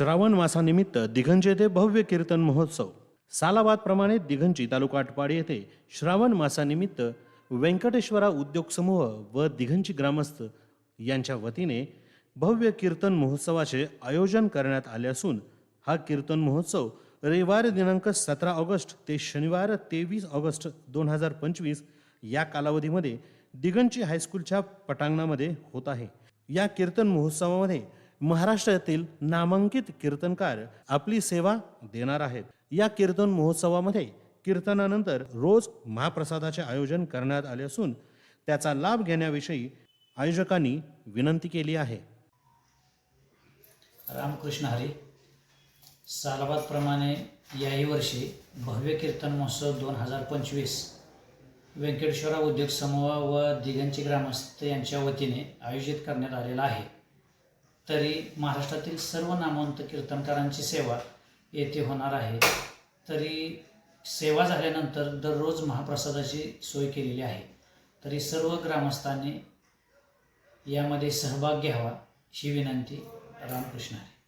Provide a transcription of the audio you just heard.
श्रावण मासानिमित्त दिघंजी येथे भव्य कीर्तन महोत्सव. सालाबादप्रमाणे दिघंची तालुका आटपाडी येथे श्रावण मासानिमित्त व्यंकटेश्वरा उद्योग समूह व दिघंची ग्रामस्थ यांच्या वतीने भव्य कीर्तन महोत्सवाचे आयोजन करण्यात आले असून हा कीर्तन महोत्सव रविवार दिनांक सतरा ऑगस्ट ते शनिवार तेवीस ऑगस्ट दोन हजार पंचवीस या कालावधीमध्ये दिगंची हायस्कूलच्या पटांगणामध्ये होत आहे. या कीर्तन महोत्सवामध्ये महाराष्ट्रातील नामांकित कीर्तनकार आपली सेवा देणार आहेत. या कीर्तन महोत्सवामध्ये कीर्तनानंतर रोज महाप्रसादाचे आयोजन करण्यात आले असून त्याचा लाभ घेण्याविषयी आयोजकांनी विनंती केली आहे. रामकृष्ण हरी सालबादप्रमाणे याही वर्षी भव्य कीर्तन महोत्सव दोन हजार पंचवीस व्यंकटेश्वरा उद्योग समूह व दिगंची ग्रामस्थ यांच्या वतीने आयोजित करण्यात आलेला आहे. तरी महाराष्ट्रातील सर्व नामवंत कीर्तनकारांची सेवा येथे होणार आहे. तरी सेवा झाल्यानंतर दररोज महाप्रसादाची सोय केलेली आहे. तरी सर्व ग्रामस्थांनी यामध्ये सहभाग घ्यावा ही विनंती रामकृष्ण आहे